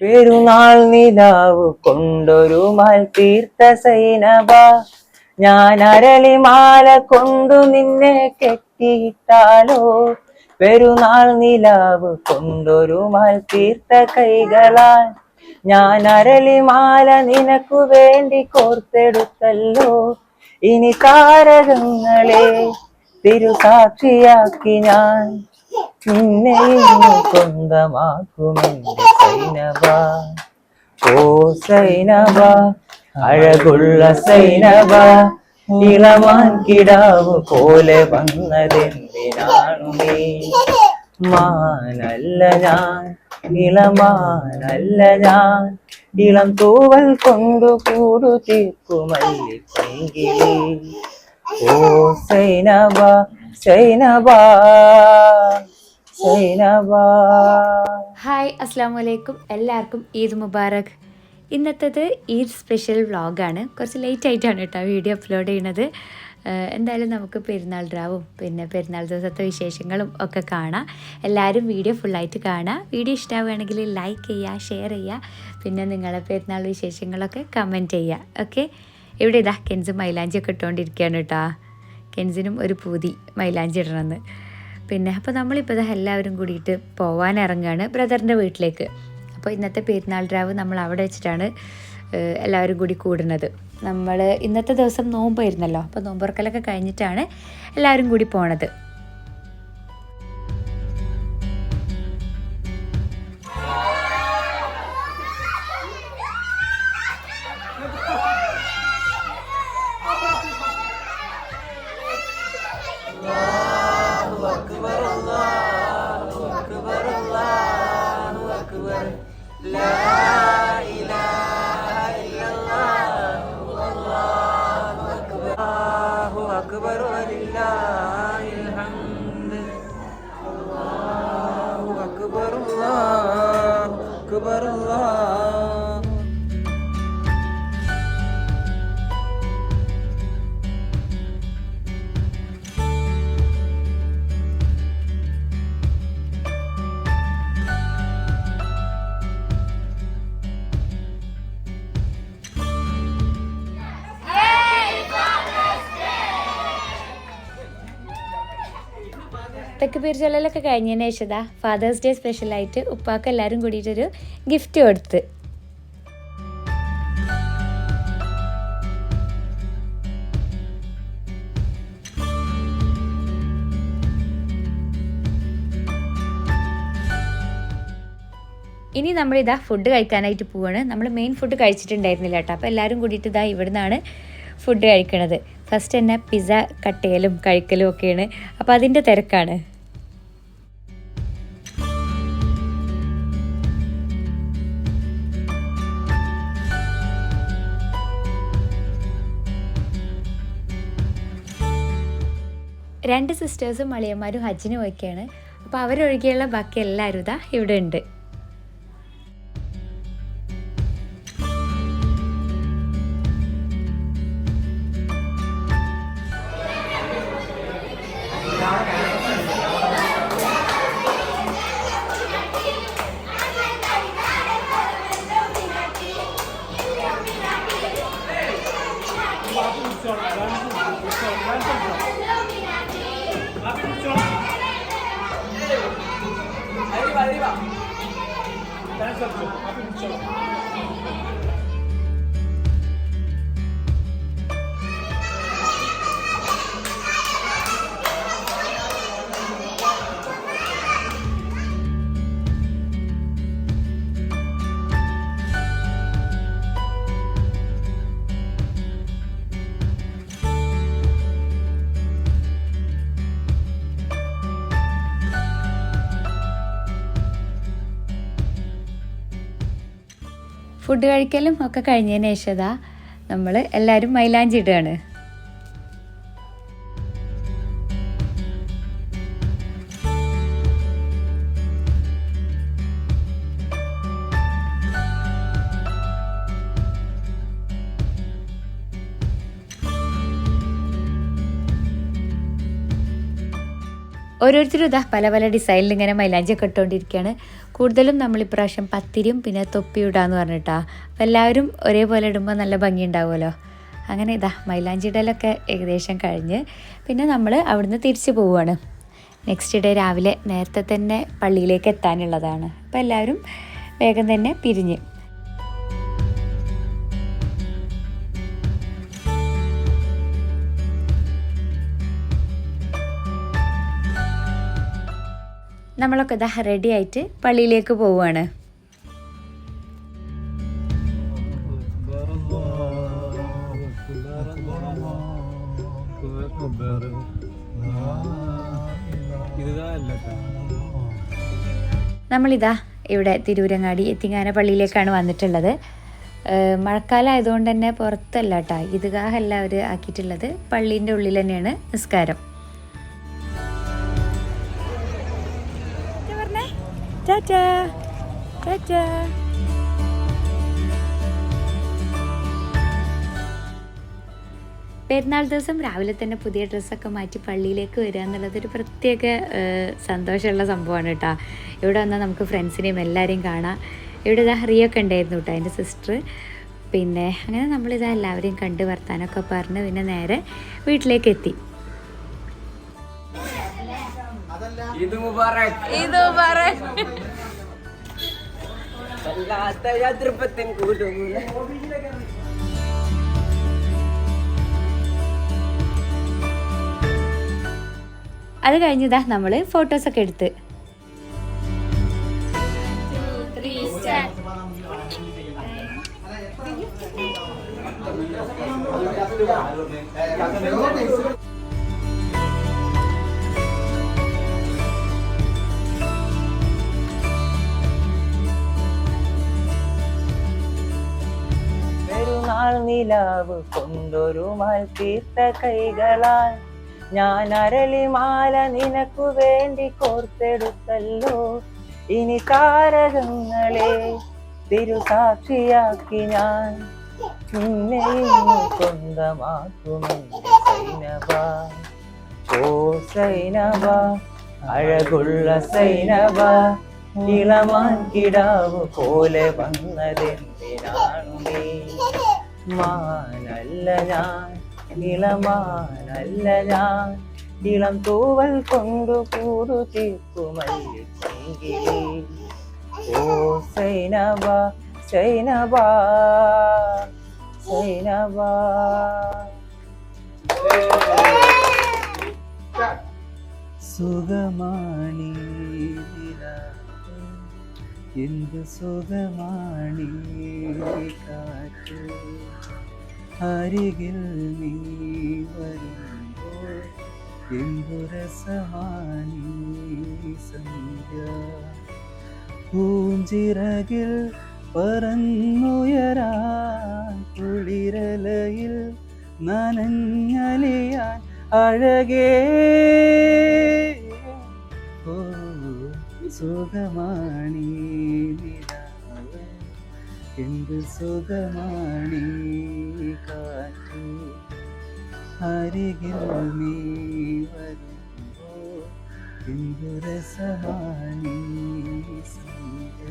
പെരുന്നാൾ നിലാവ് കൊണ്ടൊരു മാൽ തീർത്ത സൈനബ. ഞാൻ അരളിമാല കൊണ്ടു നിന്നെ കെട്ടിയിട്ടാലോ. പെരുന്നാൾ നിലാവ് കൊണ്ടൊരു മാൽ തീർത്ത കൈകളാൽ. ഞാൻ അരളിമാല നിനക്കു വേണ്ടി കോർത്തെടുത്തല്ലോ. ഇനി താരകങ്ങളെ തിരുസാക്ഷിയാക്കി ഞാൻ നിന്നെ ഇന്നു സൈനബ ഓ സൈനവ അഴകുള്ള സൈനവ ഇളവാൻ കിടാവ് പോലെ വന്നതെന്തിനാണു നീ മാനല്ല ഞാൻ ഇളമാനല്ല ഞാൻ ഇളം തൂവൽ കൊണ്ടു കൂടു തീർക്കുമല്ലി പൈകിളി ഓ സൈനവ സൈനബ ഹായ് അസ്സാം വലൈക്കും എല്ലാവർക്കും ഈദ് മുബാറക്. ഇന്നത്തേത് ഈദ് സ്പെഷ്യൽ വ്ളോഗാണ്. കുറച്ച് ലേറ്റ് ആയിട്ടാണ് കേട്ടോ വീഡിയോ അപ്ലോഡ് ചെയ്യണത്. എന്തായാലും നമുക്ക് പെരുന്നാൾ ഡ്രാവും പിന്നെ പെരുന്നാൾ ദിവസത്തെ വിശേഷങ്ങളും ഒക്കെ കാണാം. എല്ലാവരും വീഡിയോ ഫുള്ളായിട്ട് കാണാം. വീഡിയോ ഇഷ്ടമാവുകയാണെങ്കിൽ ലൈക്ക് ചെയ്യുക ഷെയർ ചെയ്യുക പിന്നെ നിങ്ങളെ പെരുന്നാൾ വിശേഷങ്ങളൊക്കെ കമന്റ് ചെയ്യുക. ഓക്കെ ഇവിടെ ഇതാ കെൻസ് മൈലാഞ്ചി ഒക്കെ ഇട്ടുകൊണ്ടിരിക്കുകയാണ് കേട്ടോ. കെൻസിനും ഒരു പൂതി മൈലാഞ്ചി ഇടണമെന്ന്. പിന്നെ അപ്പോൾ നമ്മളിപ്പോൾ എല്ലാവരും കൂടിയിട്ട് പോവാൻ ഇറങ്ങുകയാണ് ബ്രദറിന്റെ വീട്ടിലേക്ക്. അപ്പോൾ ഇന്നത്തെ പെരുന്നാൾ ഡ്രാവ് നമ്മൾ അവിടെ വെച്ചിട്ടാണ് എല്ലാവരും കൂടി കൂടുന്നത്. നമ്മൾ ഇന്നത്തെ ദിവസം നോമ്പായിരുന്നല്ലോ അപ്പോൾ നോമ്പുറക്കലൊക്കെ കഴിഞ്ഞിട്ടാണ് എല്ലാവരും കൂടി പോണത്. ചൊല്ലലൊക്കെ കഴിഞ്ഞതിന് ശേഷം ഇതാ ഫാദേഴ്സ് ഡേ സ്പെഷ്യലായിട്ട് ഉപ്പാക്ക് എല്ലാവരും കൂടിയിട്ടൊരു ഗിഫ്റ്റ് കൊടുത്ത്. ഇനി നമ്മളിതാ ഫുഡ് കഴിക്കാനായിട്ട് പോവാണ്. നമ്മൾ മെയിൻ ഫുഡ് കഴിച്ചിട്ടുണ്ടായിരുന്നില്ല കേട്ടോ. അപ്പോൾ എല്ലാവരും കൂടിയിട്ട് ഇതാ ഇവിടുന്നാണ് ഫുഡ് കഴിക്കണത്. ഫസ്റ്റ് തന്നെ പിസ്സ കട്ടയലും കഴിക്കലും ഒക്കെയാണ്. അപ്പോൾ അതിന്റെ തിരക്കാണ്. രണ്ട് സിസ്റ്റേഴ്സും മളിയന്മാരും ഹജ്ജിന് പോയിക്കാണ്. അപ്പോൾ അവരൊഴികെയുള്ള ബാക്കി എല്ലാവരും ഇതാ ഇവിടെ ഉണ്ട്. Good job. ഫുഡ് കഴിക്കലും ഒക്കെ കഴിഞ്ഞതിന് ശേഷം നമ്മൾ എല്ലാവരും മൈലാഞ്ചി ഇടുകയാണ്. ഓരോരുത്തരും ഇതാ പല പല ഡിസൈനിൽ ഇങ്ങനെ മൈലാഞ്ചി ഒക്കെ ഇട്ടുകൊണ്ടിരിക്കുകയാണ് കൂടുതലും നമ്മൾ ഇപ്രാവശ്യം പത്തിരിയും പിന്നെ തൊപ്പി ഇടാന്ന് പറഞ്ഞിട്ടാ. അപ്പം എല്ലാവരും ഒരേപോലെ ഇടുമ്പോൾ നല്ല ഭംഗി ഉണ്ടാവുമല്ലോ അങ്ങനെ ഇതാ മൈലാഞ്ചി ഇടലൊക്കെ ഏകദേശം കഴിഞ്ഞ് പിന്നെ നമ്മൾ അവിടുന്ന് തിരിച്ചു പോവുകയാണ്. നെക്സ്റ്റ് ഡേ രാവിലെ നേരത്തെ തന്നെ പള്ളിയിലേക്ക് എത്താനുള്ളതാണ്. അപ്പോൾ എല്ലാവരും വേഗം തന്നെ പിരിഞ്ഞ്. നമ്മളൊക്കെ ഇതാ റെഡി ആയിട്ട് പള്ളിയിലേക്ക് പോവുകയാണ്. നമ്മളിതാ ഇവിടെ തിരൂരങ്ങാടി എത്തിങ്ങാന പള്ളിയിലേക്കാണ് വന്നിട്ടുള്ളത്. മഴക്കാലം ആയതുകൊണ്ട് തന്നെ പുറത്തല്ല കേട്ടോ ഇതുകാഹല്ല അവർ ആക്കിയിട്ടുള്ളത്. പള്ളീന്റെ ഉള്ളിൽ തന്നെയാണ് നിസ്കാരം. ടാറ്റാ ടാറ്റാ പെരുന്നാൾ ദിവസം രാവിലെ തന്നെ പുതിയ ഡ്രസ്സൊക്കെ മാറ്റി പള്ളിയിലേക്ക് വരിക എന്നുള്ളത് ഒരു പ്രത്യേക സന്തോഷമുള്ള സംഭവമാണ് കേട്ടോ. ഇവിടെ വന്നാൽ നമുക്ക് ഫ്രണ്ട്സിനെയും എല്ലാവരെയും കാണാം. ഇവിടെ ഇതാ ഹറിയൊക്കെ ഉണ്ടായിരുന്നു കേട്ടോ എന്റെ സിസ്റ്റർ. പിന്നെ അങ്ങനെ നമ്മളിതാ എല്ലാവരെയും കണ്ട് വർത്താനൊക്കെ പറഞ്ഞ് പിന്നെ നേരെ വീട്ടിലേക്ക് എത്തി. ഇത് മുബാറക്. ഇത് പറ വല്ലാത്ത യാത്രപ്പത്തിൻ കൂട്ടുകൂല അത് കഴിഞ്ഞതാ നമ്മൾ ഫോട്ടോസൊക്കെ എടുത്ത്. പെരുന്നാൾ നിലാവ് കൊണ്ടൊരു തീർത്ത കൈകളാൽ ഞാൻ അരളിമാല നിനക്കു വേണ്ടി കോർത്തെടുത്തല്ലോ. ഇനി താരകങ്ങളെ തിരുസാക്ഷിയാക്കി ഞാൻ നിന്നെ ഇന്ന് സ്വന്തമാക്കുമെന്ന് അഴകുള്ള സൈനബ ഇളമാൻ കിടാവ് പോലെ വന്നതെന്തിനാണു നീ? മാനല്ല ഞാൻ ഇളമാനല്ല ഞാൻ. ഇളം തൂവൽ കൊണ്ടു കൂടു തീർക്കുമല്ലിങ്കിലി ഓ സൈനബ സൈനബ സൈനബ. സുഖമാണി. എന്ത് സുഖമാണി കാറ്റ്? അരികിൽ നീ വരുമ്പോൾ എന്തു രസമാണി സന്ധ്യ? പൂഞ്ചിറകിൽ പറന്നുയരാൻ കുളിരലയിൽ നനഞ്ഞലിയാൻ അഴകേ. സുഖമാണി എന്ത് സുഖമാണി കാറ്റ്. അരികിൽ നീ വരുമ്പോ എന്തു രസമാണി സന്ധ്യ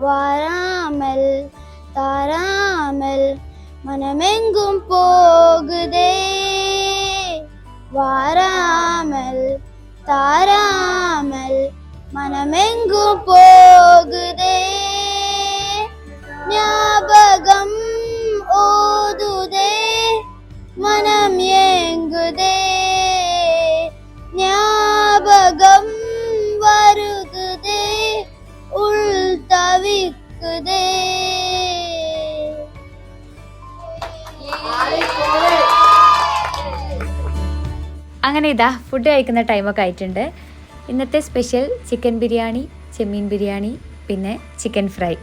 வாராமல் தாராமல் மனமெங்கும் போகுதே. வாராமல் தாராமல் மனமெங்கும் போகுதே. ஞாபகம் ஓதுதே. மனம் അങ്ങനെ ഇതാ ഫുഡ് കഴിക്കുന്ന ടൈമൊക്കെ ആയിട്ടുണ്ട്. ഇന്നത്തെ സ്പെഷ്യൽ ചിക്കൻ ബിരിയാണി ചെമ്മീൻ ബിരിയാണി പിന്നെ ചിക്കൻ ഫ്രൈ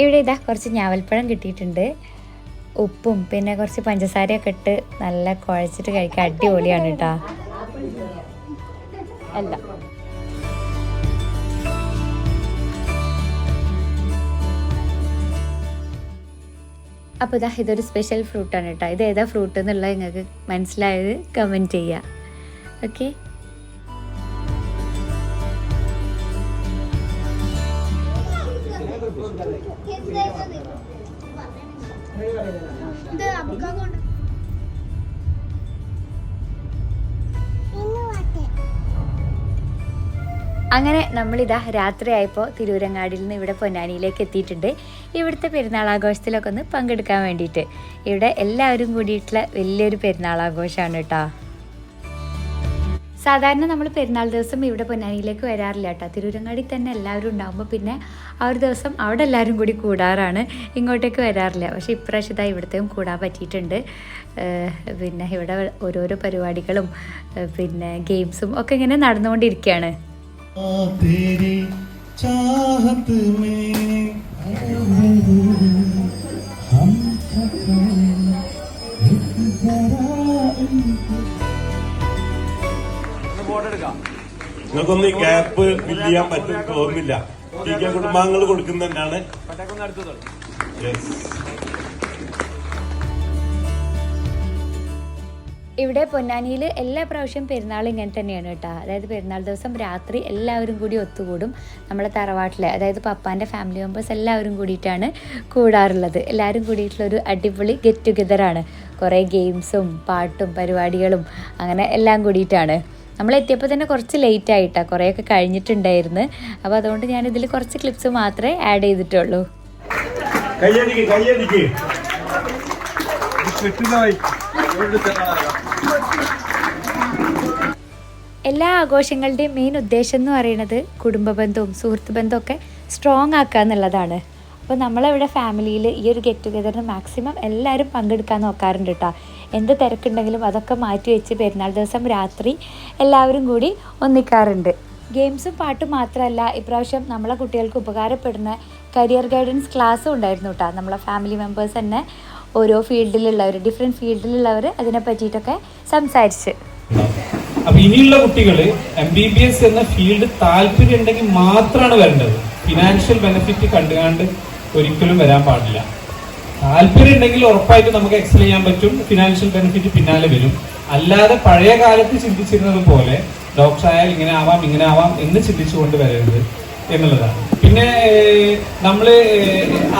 ഇവിടെ ഇതാ കുറച്ച് ഞാവൽപ്പഴം കിട്ടിയിട്ടുണ്ട്. ഉപ്പും പിന്നെ കുറച്ച് പഞ്ചസാരയൊക്കെ ഇട്ട് നല്ല കുഴച്ചിട്ട് കഴിക്കാൻ അടിപൊളിയാണ് കേട്ടോ അല്ല. അപ്പോൾ ഇതാ ഇതൊരു സ്പെഷ്യൽ ഫ്രൂട്ടാണ് കേട്ടോ ഇത് ഏതാ ഫ്രൂട്ട് എന്നുള്ളത് നിങ്ങൾക്ക് മനസ്സിലായത് കമന്റ് ചെയ്യുക ഓക്കെ അങ്ങനെ നമ്മളിതാ രാത്രിയായപ്പോൾ തിരൂരങ്ങാടിയിൽ നിന്ന് ഇവിടെ പൊന്നാനിയിലേക്ക് എത്തിയിട്ടുണ്ട്. ഇവിടുത്തെ പെരുന്നാൾ ആഘോഷത്തിലൊക്കെ ഒന്ന് പങ്കെടുക്കാൻ വേണ്ടിയിട്ട്. ഇവിടെ എല്ലാവരും കൂടിയിട്ടുള്ള വലിയൊരു പെരുന്നാൾ ആഘോഷമാണ് കേട്ടോ സാധാരണ നമ്മൾ പെരുന്നാൾ ദിവസം ഇവിടെ പൊന്നാനിയിലേക്ക് വരാറില്ല കേട്ടോ തിരൂരങ്ങാടി തന്നെ എല്ലാവരും ഉണ്ടാകുമ്പോൾ പിന്നെ ആ ഒരു ദിവസം അവിടെ എല്ലാവരും കൂടി കൂടാറാണ്. ഇങ്ങോട്ടേക്ക് വരാറില്ല. പക്ഷേ ഇപ്രാവശ്യത ഇവിടത്തെയും കൂടാൻ പറ്റിയിട്ടുണ്ട്. പിന്നെ ഇവിടെ ഓരോരോ പരിപാടികളും പിന്നെ ഗെയിംസും ഒക്കെ ഇങ്ങനെ നടന്നുകൊണ്ടിരിക്കുകയാണ്. तेरी चाहत में हम നിങ്ങൾക്കൊന്നും ഈ ക്യാപ്പ് ഫില്ല് ചെയ്യാൻ പറ്റും തോന്നുന്നില്ല ടി കെ കുടുംബാംഗങ്ങൾ കൊടുക്കുന്നതന്നെയാണ് Yes. ഇവിടെ പൊന്നാനിയിൽ എല്ലാ പ്രാവശ്യം പെരുന്നാൾ ഇങ്ങനെ തന്നെയാണ് കേട്ടോ. അതായത് പെരുന്നാൾ ദിവസം രാത്രി എല്ലാവരും കൂടി ഒത്തുകൂടും നമ്മളെ തറവാട്ടിലെ അതായത് പപ്പാന്റെ ഫാമിലി മെമ്പേഴ്സ് എല്ലാവരും കൂടിയിട്ടാണ് കൂടാറുള്ളത്. എല്ലാവരും കൂടിയിട്ടുള്ളൊരു അടിപൊളി ഗെറ്റ് ടുഗെദറാണ് കുറേ ഗെയിംസും പാട്ടും പരിപാടികളും അങ്ങനെ എല്ലാം കൂടിയിട്ടാണ്. നമ്മൾ എത്തിയപ്പോൾ തന്നെ കുറച്ച് ലേറ്റ് ആയിട്ടാണ് കുറേയൊക്കെ കഴിഞ്ഞിട്ടുണ്ടായിരുന്നു. അപ്പോൾ അതുകൊണ്ട് ഞാൻ ഞാനിതിൽ കുറച്ച് ക്ലിപ്സ് മാത്രമേ ആഡ് ചെയ്തിട്ടുള്ളൂ. കയ്യടിക്ക് കയ്യടിക്ക്. എല്ലാ ആഘോഷങ്ങളുടെയും മെയിൻ ഉദ്ദേശം എന്ന് പറയുന്നത് കുടുംബ ബന്ധവും സുഹൃത്ത് ബന്ധവും ഒക്കെ സ്ട്രോങ് ആക്കുക എന്നുള്ളതാണ്. അപ്പോൾ നമ്മളിവിടെ ഫാമിലിയിൽ ഈ ഒരു ഗെറ്റ് ടുഗെദറിന് മാക്സിമം എല്ലാവരും പങ്കെടുക്കാൻ നോക്കാറുണ്ട് കേട്ടോ എന്ത് തിരക്കുണ്ടെങ്കിലും അതൊക്കെ മാറ്റി വെച്ച് പെരുന്നാൾ ദിവസം രാത്രി എല്ലാവരും കൂടി ഒന്നിക്കാറുണ്ട്. ഗെയിംസും പാട്ടും മാത്രമല്ല ഇപ്രാവശ്യം നമ്മളെ കുട്ടികൾക്ക് ഉപകാരപ്പെടുന്ന കരിയർ ഗൈഡൻസ് ക്ലാസ്സും ഉണ്ടായിരുന്നു കേട്ടോ നമ്മളെ ഫാമിലി മെമ്പേഴ്സ് തന്നെ ഓരോ ഫീൽഡിലുള്ളവർ ഡിഫറെന്റ് ഫീൽഡിലുള്ളവർ അതിനെ പറ്റിയിട്ടൊക്കെ സംസാരിച്ച്. അപ്പൊ ഇനിയുള്ള കുട്ടികൾ എം ബി ബി എസ് എന്ന ഫീൽഡ് താല്പര്യം ഉണ്ടെങ്കിൽ മാത്രമാണ് വരേണ്ടത്. ഫിനാൻഷ്യൽ ബെനിഫിറ്റ് കണ്ടുകാണ്ട് ഒരിക്കലും വരാൻ പാടില്ല. താല്പര്യം ഉണ്ടെങ്കിൽ ഉറപ്പായിട്ട് നമുക്ക് എക്സൽ ചെയ്യാൻ പറ്റും. ഫിനാൻഷ്യൽ ബെനിഫിറ്റ് പിന്നാലെ വരും. അല്ലാതെ പഴയ കാലത്ത് ചിന്തിച്ചിരുന്നത് പോലെ ഡോക്ടർ ആയാൽ ഇങ്ങനെ ആവാം ഇങ്ങനെ ആവാം എന്ന് ചിന്തിച്ചുകൊണ്ട് വരരുത് എന്നുള്ളതാണ്. പിന്നെ നമ്മൾ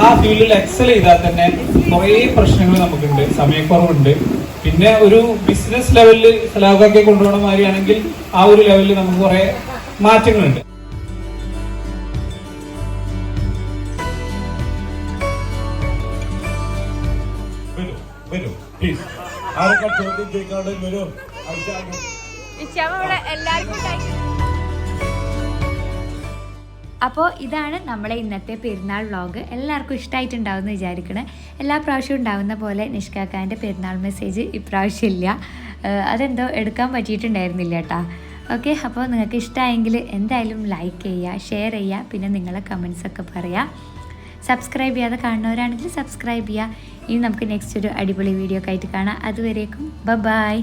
ആ ഫീൽഡിൽ എക്സൽ ചെയ്താൽ തന്നെ കുറേ പ്രശ്നങ്ങൾ നമുക്കുണ്ട്. സമയക്കുറവുണ്ട്. പിന്നെ ഒരു ബിസിനസ് ലെവലിൽ ലോകമൊക്കെ കൊണ്ടുപോകണ മാതിരിയാണെങ്കിൽ ആ ഒരു ലെവലിൽ നമുക്ക് കുറെ മാറ്റങ്ങളുണ്ട്. വരൂ പ്ലീസ് ആരൊക്കെ ചോദ്യം ചോദിക്കാണ്ട് വരൂ. ഐഷാ, അപ്പോൾ ഇതാണ് നമ്മളെ ഇന്നത്തെ പെരുന്നാൾ വ്ളോഗ് എല്ലാവർക്കും ഇഷ്ടമായിട്ടുണ്ടാവും എന്ന് വിചാരിക്കണേ. എല്ലാ പ്രാവശ്യവും ഉണ്ടാവുന്ന പോലെ നിഷ്കാക്കാന്റെ പെരുന്നാൾ മെസ്സേജ് ഇപ്രാവശ്യം ഇല്ല. അതെന്തോ എടുക്കാൻ പറ്റിയിട്ടുണ്ടായിരുന്നില്ല കേട്ടോ. ഓക്കെ അപ്പോൾ നിങ്ങൾക്ക് ഇഷ്ടമായെങ്കിൽ എന്തായാലും ലൈക്ക് ചെയ്യുക ഷെയർ ചെയ്യുക പിന്നെ നിങ്ങളെ കമൻസൊക്കെ പറയുക സബ്സ്ക്രൈബ് ചെയ്യാതെ കാണുന്നവരാണെങ്കിൽ സബ്സ്ക്രൈബ് ചെയ്യുക. ഇനി നമുക്ക് നെക്സ്റ്റ് ഒരു അടിപൊളി വീഡിയോ ഒക്കെ ആയിട്ട് കാണാം. അതുവരേക്കും ബ ബായ്